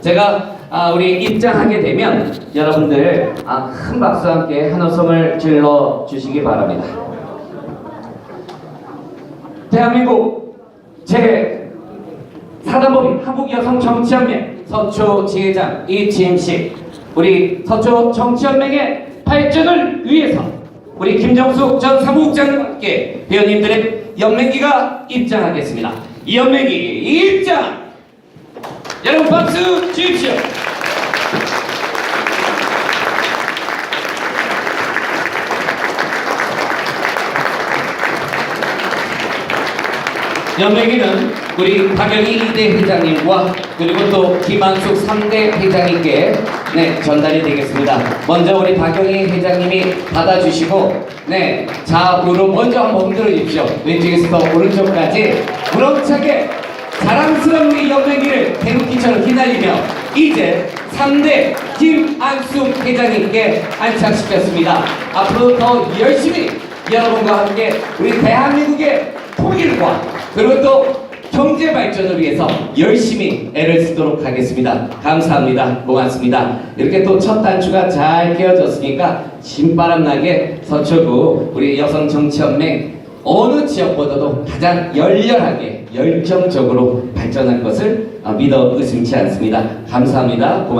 제가 아, 우리 입장하게 되면 여러분들 아, 큰 박수와 함께 한호성을 질러 주시기 바랍니다. 대한민국 제 사단법인 한국여성정치연맹 서초 지회장 이지임씨 우리 서초 정치연맹의 발전을 위해서 우리 김정숙 전 사무국장과 함께 회원님들의 연맹기가 입장하겠습니다. 이 연맹기 입장! 여러분 박수 주십시오. 연맹위는 우리 박영희 2대 회장님과 그리고 또 김한숙 3대 회장님께 네, 전달이 되겠습니다. 먼저 우리 박영희 회장님이 받아주시고 네, 좌우로 먼저 한번 흔들어 주십시오. 왼쪽에서부터 오른쪽까지 우렁차게 자랑 연맹위를 태극기처럼 휘날리며 이제 3대 김한숙 회장님께 안착시켰습니다. 앞으로 더 열심히 여러분과 함께 우리 대한민국의 통일과 그리고 또 경제 발전을 위해서 열심히 애를 쓰도록 하겠습니다. 감사합니다. 고맙습니다. 이렇게 또 첫 단추가 잘 끼워졌으니까 신바람 나게 서초구 우리 여성 정치연맹 어느 지역보다도 가장 열렬하게 열정적으로 발전할 것을 믿어 의심치 않습니다. 감사합니다. 고맙습니다.